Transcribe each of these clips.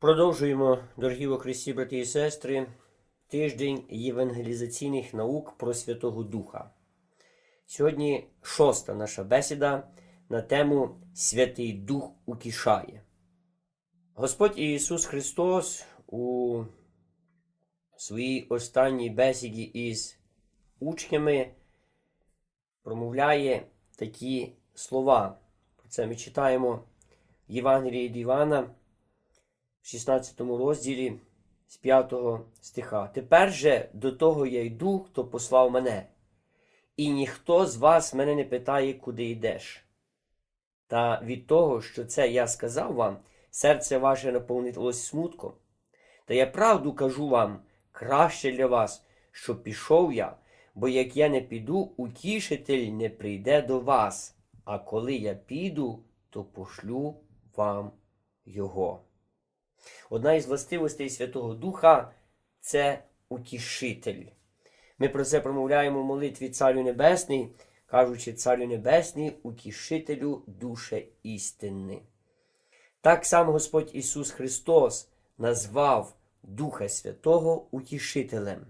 Продовжуємо, дорогі во Христі, брати і сестри, тиждень євангелізаційних наук про Святого Духа. Сьогодні шоста наша бесіда на тему Святий Дух утішає. Господь Ісус Христос у своїй останній бесіді із учнями промовляє такі слова. Про це ми читаємо в Євангелії від Івана 16 розділі з 5 стиха. Тепер же до того я йду, хто послав мене, і ніхто з вас мене не питає, куди йдеш. Та від того, що це я сказав вам, серце ваше наповнилось смутком. Та я правду кажу вам, краще для вас, щоб пішов я, бо як я не піду, утішитель не прийде до вас, а коли я піду, то пошлю вам його. Одна із властивостей Святого Духа це утішитель. Ми про це промовляємо в молитві Царю Небесний, кажучи, Царю Небесний, утішителю душе істини. Так само Господь Ісус Христос назвав Духа Святого утішителем.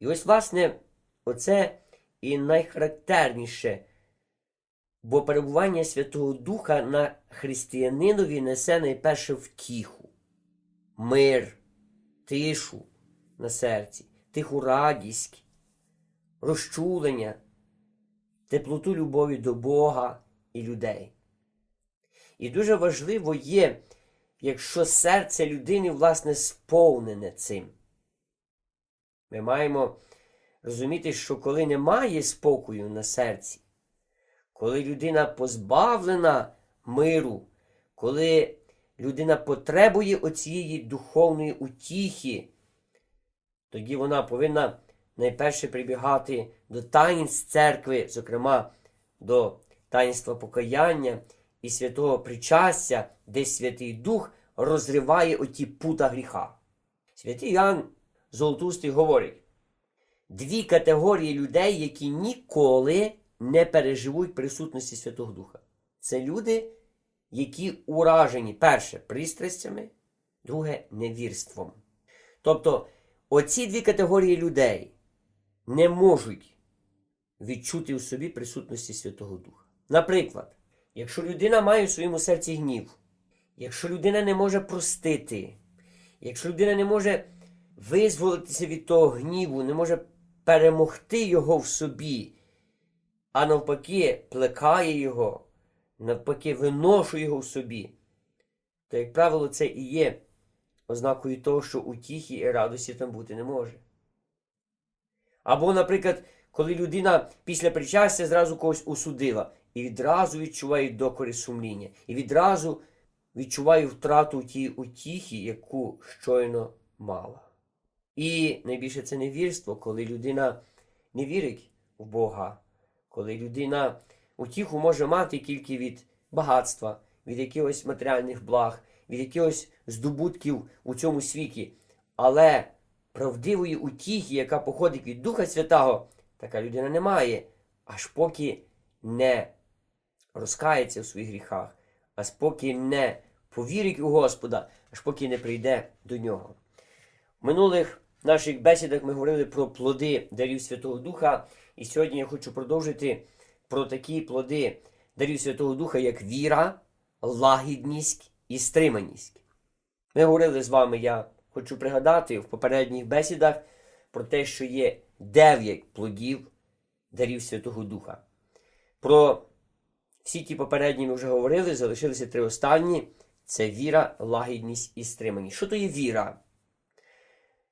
І ось, власне, оце і найхарактерніше, бо перебування Святого Духа на християнинові несе найперше втіху, мир, тишу на серці, тиху радість, розчулення, теплоту любові до Бога і людей. І дуже важливо є, якщо серце людини, власне, сповнене цим. Ми маємо розуміти, що коли немає спокою на серці, коли людина позбавлена миру, коли людина потребує оцієї духовної утіхи, тоді вона повинна найперше прибігати до таїнств церкви, зокрема до таїнства покаяння і святого причастя, де Святий Дух розриває оті пута гріха. Святий Ян Золотустий говорить: дві категорії людей, які ніколи не переживуть присутності Святого Духа. Це люди, які уражені, перше, пристрастями, друге невірством. Тобто, оці дві категорії людей не можуть відчути у собі присутності Святого Духа. Наприклад, якщо людина має в своєму серці гнів, якщо людина не може простити, якщо людина не може визволитися від того гніву, не може перемогти його в собі, а навпаки, плекає його, навпаки, виношує його в собі, то, як правило, це і є ознакою того, що утіхи і радості там бути не може. Або, наприклад, коли людина після причастя зразу когось осудила і відразу відчуває докори сумління, і відразу відчуває втрату тієї утіхи, яку щойно мала. І найбільше це невірство, коли людина не вірить в Бога, коли людина утіху може мати тільки від багатства, від якихось матеріальних благ, від якихось здобутків у цьому світі. Але правдивої утіхи, яка походить від Духа Святого, така людина не має, аж поки не розкається в своїх гріхах, аж поки не повірить у Господа, аж поки не прийде до нього. В минулих наших бесідах ми говорили про плоди дарів Святого Духа, і сьогодні я хочу продовжити про такі плоди дарів Святого Духа, як віра, лагідність і стриманість. Ми говорили з вами, я хочу пригадати в попередніх бесідах про те, що є дев'ять плодів дарів Святого Духа. Про всі ті попередні ми вже говорили, залишилися три останні це віра, лагідність і стриманість. Що то є віра?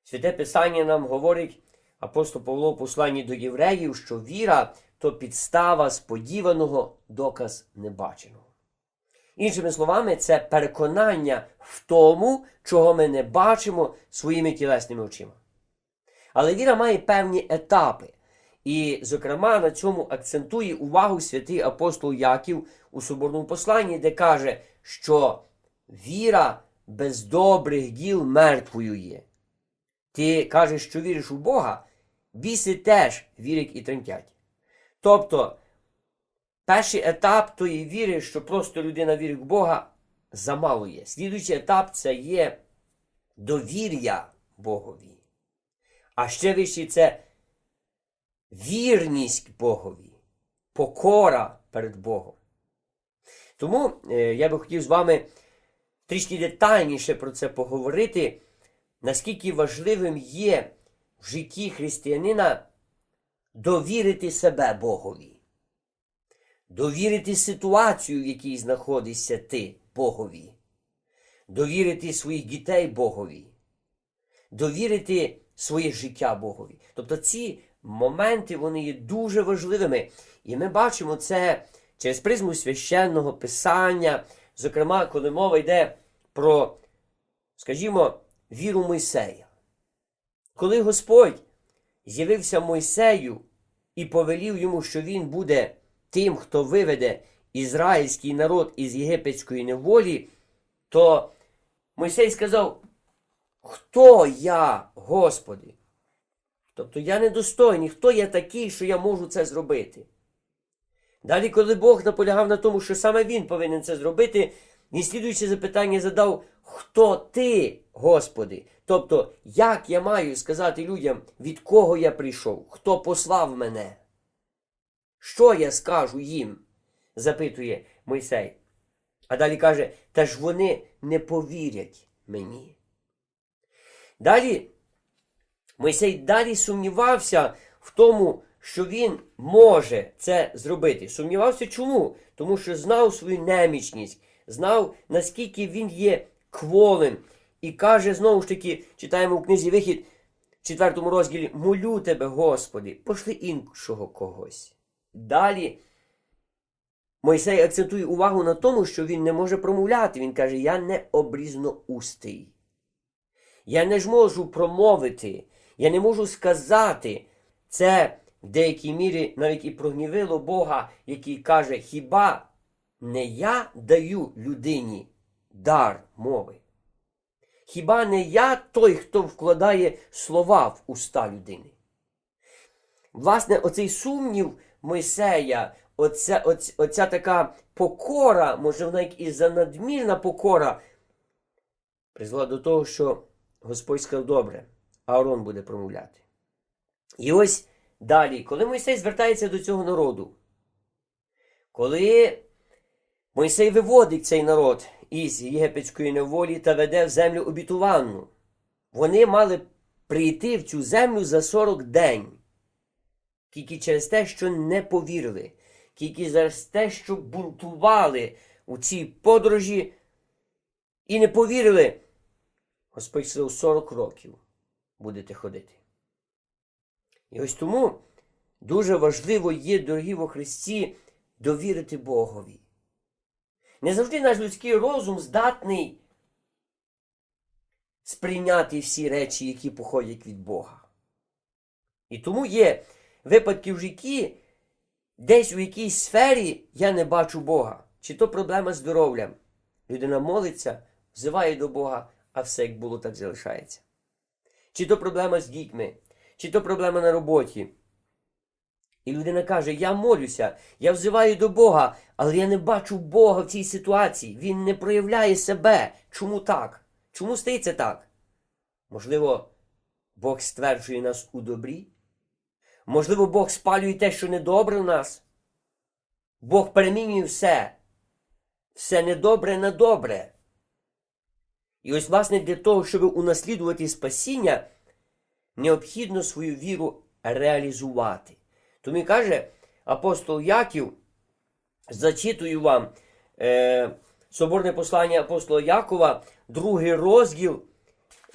Святе Писання нам говорить апостол Павло в посланні до євреїв, що віра то підстава сподіваного, доказ небаченого. Іншими словами, це переконання в тому, чого ми не бачимо своїми тілесними очима. Але віра має певні етапи. І, зокрема, на цьому акцентує увагу святий апостол Яків у соборному посланні, де каже, що віра без добрих діл мертвою є. Ти кажеш, що віриш у Бога, біси теж вірять і тремтять. Тобто, перший етап тої віри, що просто людина вірить в Бога, замало є. Слідуючий етап це є довір'я Богові. А ще вище це вірність Богові, покора перед Богом. Тому е, я би хотів з вами трішки детальніше про це поговорити, наскільки важливим є в житті християнина довірити себе Богові, довірити ситуацію, в якій знаходишся ти Богові, довірити своїх дітей Богові, довірити своє життя Богові. Тобто ці моменти вони є дуже важливими. І ми бачимо це через призму священного писання, зокрема, коли мова йде про, скажімо, віру Мойсея. Коли Господь з'явився Мойсею і повелів йому, що він буде тим, хто виведе ізраїльський народ із єгипетської неволі, то Мойсей сказав: Хто я, Господи? Тобто я недостойний, хто я такий, що я можу це зробити? Далі, коли Бог наполягав на тому, що саме Він повинен це зробити, він слідуюче запитання задав: Хто ти, Господи? Тобто, як я маю сказати людям, від кого я прийшов, хто послав мене? Що я скажу їм? запитує Мойсей. А далі каже, та ж вони не повірять мені. Далі Мойсей далі сумнівався в тому, що він може це зробити. Сумнівався чому? Тому що знав свою немічність, знав, наскільки він є кволим. І каже, знову ж таки, читаємо в книзі Вихід, в четвертому розділі, молю тебе, Господи, пошли іншого когось. Далі Мойсей акцентує увагу на тому, що він не може промовляти. Він каже, я не обрізноустий. Я не ж можу промовити, я не можу сказати. Це в деякій мірі навіть і прогнівило Бога, який каже, хіба не я даю людині дар мови? Хіба не я той, хто вкладає слова в уста людини? Власне, оцей сумнів Мойсея, оця, оця, оця така покора, може, навіть і занадмірна покора, призвела до того, що Господь сказав, добре, Аарон буде промовляти. І ось далі, коли Мойсей звертається до цього народу, коли Мойсей виводить цей народ із єгипетської неволі та веде в землю обітувану, вони мали прийти в цю землю за 40 день, тільки через те, що не повірили, тільки через те, що бунтували у цій подорожі і не повірили. Господь сказав 40 років будете ходити. І ось тому дуже важливо є, дорогі во Христі, довірити Богові. Не завжди наш людський розум здатний сприйняти всі речі, які походять від Бога. І тому є випадки в житті, десь у якійсь сфері я не бачу Бога. Чи то проблема з здоров'ям. Людина молиться, взиває до Бога, а все як було, так залишається. Чи то проблема з дітьми, чи то проблема на роботі. І людина каже: Я молюся, я взиваю до Бога, але я не бачу Бога в цій ситуації. Він не проявляє себе. Чому так? Чому стається так? Можливо, Бог стверджує нас у добрі? Можливо, Бог спалює те, що недобре в нас? Бог перемінює все, все недобре на добре. І ось, власне, для того, щоб унаслідувати спасіння, необхідно свою віру реалізувати. Тому каже апостол Яків, зачитую вам е, соборне послання апостола Якова, другий розділ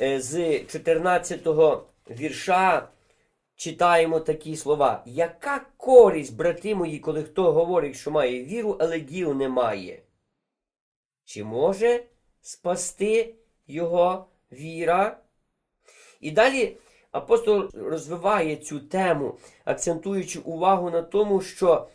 е, з 14 вірша. Читаємо такі слова. Яка користь, брати мої, коли хто говорить, що має віру, але діл не має? Чи може спасти його віра? І далі апостол розвиває цю тему, акцентуючи увагу на тому, що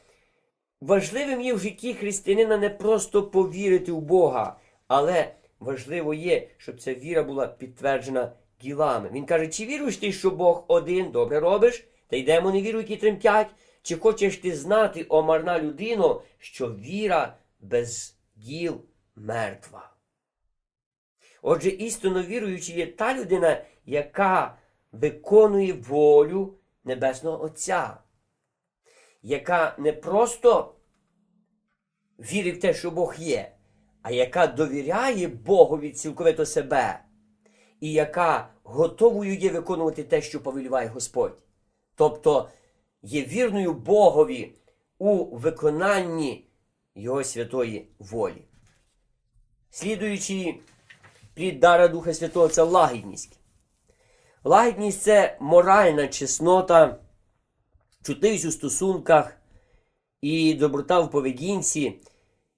важливим є в житті християнина не просто повірити в Бога, але важливо є, щоб ця віра була підтверджена ділами. Він каже, чи віруєш ти, що Бог один, добре робиш, та йдемо не віру, які тремтять, чи хочеш ти знати, о марна людино, що віра без діл мертва. Отже, істинно віруючий є та людина, яка виконує волю Небесного Отця, яка не просто вірить в те, що Бог є, а яка довіряє Богові цілковито себе, і яка готовою є виконувати те, що повеліває Господь. Тобто є вірною Богові у виконанні Його святої волі. Слідуючи плід дара Духа Святого, це лагідність. Лагідність це моральна чеснота, чутливість у стосунках і доброта в поведінці,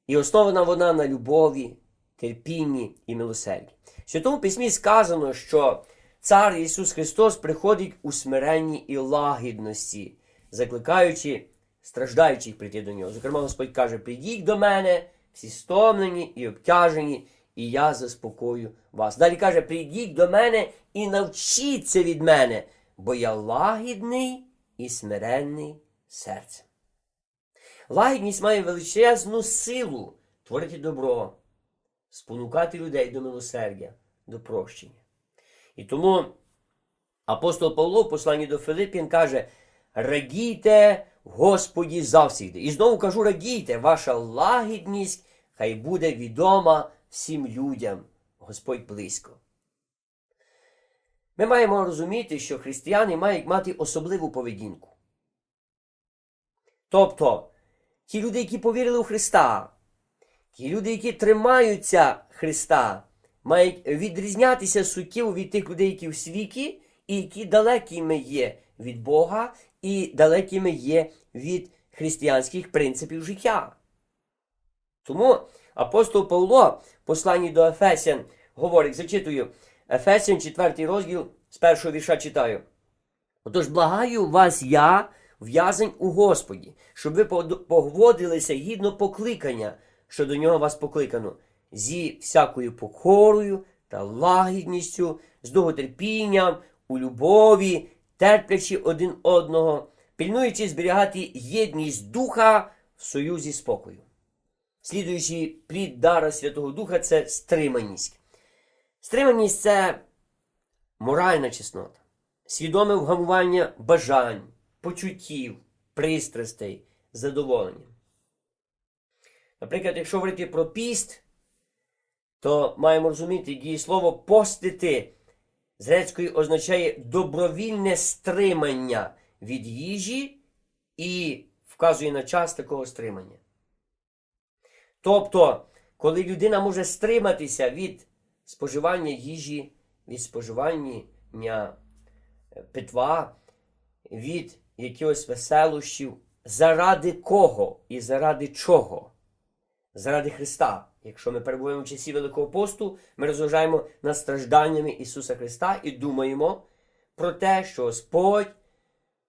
і основана вона на любові, терпінні і милосерді. В Святому Письмі сказано, що Цар Ісус Христос приходить у смиренні і лагідності, закликаючи страждаючих прийти до нього. Зокрема, Господь каже: прийдіть до мене, всі стомлені і обтяжені, і я заспокою вас. Далі каже: прийдіть до мене і навчіться від мене, бо я лагідний і смиренний серцем. Лагідність має величезну силу творити добро, спонукати людей до милосердя, до прощення. І тому апостол Павло в посланні до Филиппін каже: радійте Господі завсігди. І знову кажу, радійте, ваша лагідність хай буде відома всім людям. Господь близько. Ми маємо розуміти, що християни мають мати особливу поведінку. Тобто, ті люди, які повірили у Христа, ті люди, які тримаються Христа, мають відрізнятися суттєво від тих людей, які в світі, і які далекими є від Бога, і далекими є від християнських принципів життя. Тому апостол Павло, в посланні до Ефесян, говорить, зачитую, Ефесян, 4 розділ, з першого вірша читаю. Отож, благаю вас я, в'язень у Господі, щоб ви поводилися гідно покликання, що до нього вас покликано, зі всякою покорою та лагідністю, з довготерпінням, у любові, терплячи один одного, пильнуючи зберігати єдність духа в союзі спокою. Слідуючий плід дара Святого Духа це стриманість. Стриманість це моральна чеснота, свідоме вгамування бажань, почуттів, пристрастей, задоволення. Наприклад, якщо говорити про піст, то маємо розуміти, дієслово постити з грецької означає добровільне стримання від їжі і вказує на час такого стримання. Тобто, коли людина може стриматися від споживання їжі, від споживання питва, від якихось веселощів, заради кого і заради чого? Заради Христа. Якщо ми перебуваємо в часі Великого посту, ми розважаємо над стражданнями Ісуса Христа і думаємо про те, що Господь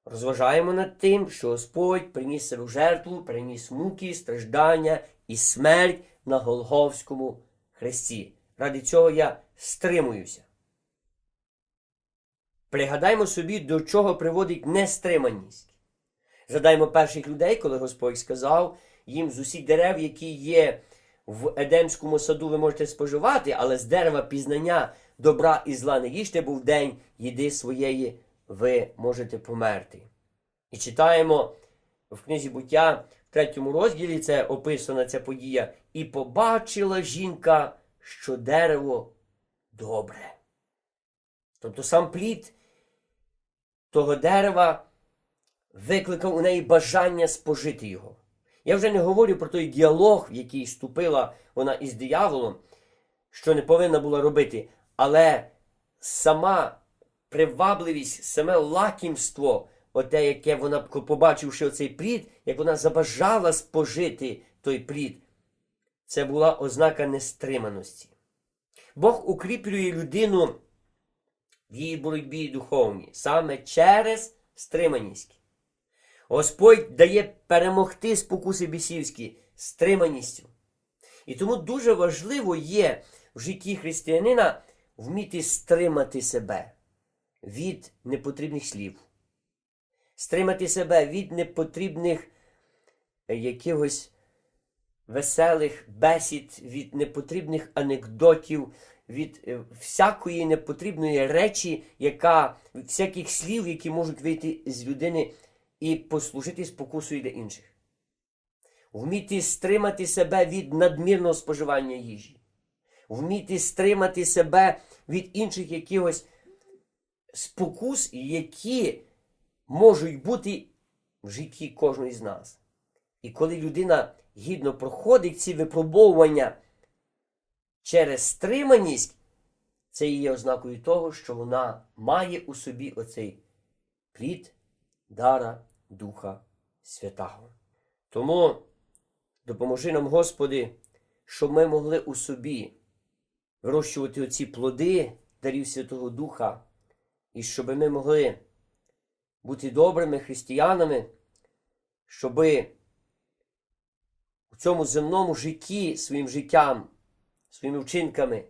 розважаємо над тим, що Господь приніс себе в жертву, приніс муки, страждання і смерть на Голговському хресті. Ради цього я стримуюся. Пригадаймо собі, до чого приводить нестриманість. Згадаймо перших людей, коли Господь сказав їм з усіх дерев, які є в Едемському саду, ви можете споживати, але з дерева пізнання добра і зла не їжте, був день їди своєї, ви можете померти. І читаємо в книзі буття, в третьому розділі це описана ця подія, і побачила жінка, що дерево добре. Тобто сам плід того дерева викликав у неї бажання спожити його. Я вже не говорю про той діалог, в який вступила вона із дияволом, що не повинна була робити, але сама привабливість, саме лакімство, оте, яке вона, побачивши оцей плід, як вона забажала спожити той плід, це була ознака нестриманості. Бог укріплює людину в її боротьбі духовній саме через стриманість. Господь дає перемогти спокуси бісівські стриманістю. І тому дуже важливо є в житті християнина вміти стримати себе від непотрібних слів, стримати себе від непотрібних якихось веселих бесід, від непотрібних анекдотів, від е, всякої непотрібної речі, яка, всяких слів, які можуть вийти з людини і послужити спокусою для інших. Вміти стримати себе від надмірного споживання їжі. Вміти стримати себе від інших якихось спокус, які можуть бути в житті кожного з нас. І коли людина гідно проходить ці випробовування через стриманість, це є ознакою того, що вона має у собі оцей плід дара Духа Святого. Тому допоможи нам, Господи, щоб ми могли у собі вирощувати оці плоди дарів Святого Духа, і щоб ми могли бути добрими християнами, щоби у цьому земному житті своїм життям, своїми вчинками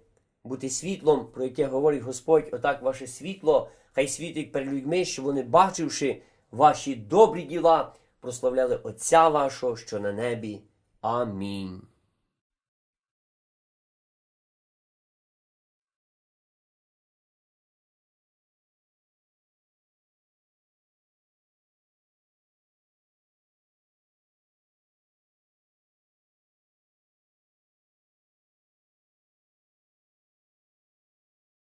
бути світлом, про яке говорить Господь, отак ваше світло, хай світить перед людьми, щоб вони, бачивши ваші добрі діла, прославляли Отця вашого, що на небі. Амінь.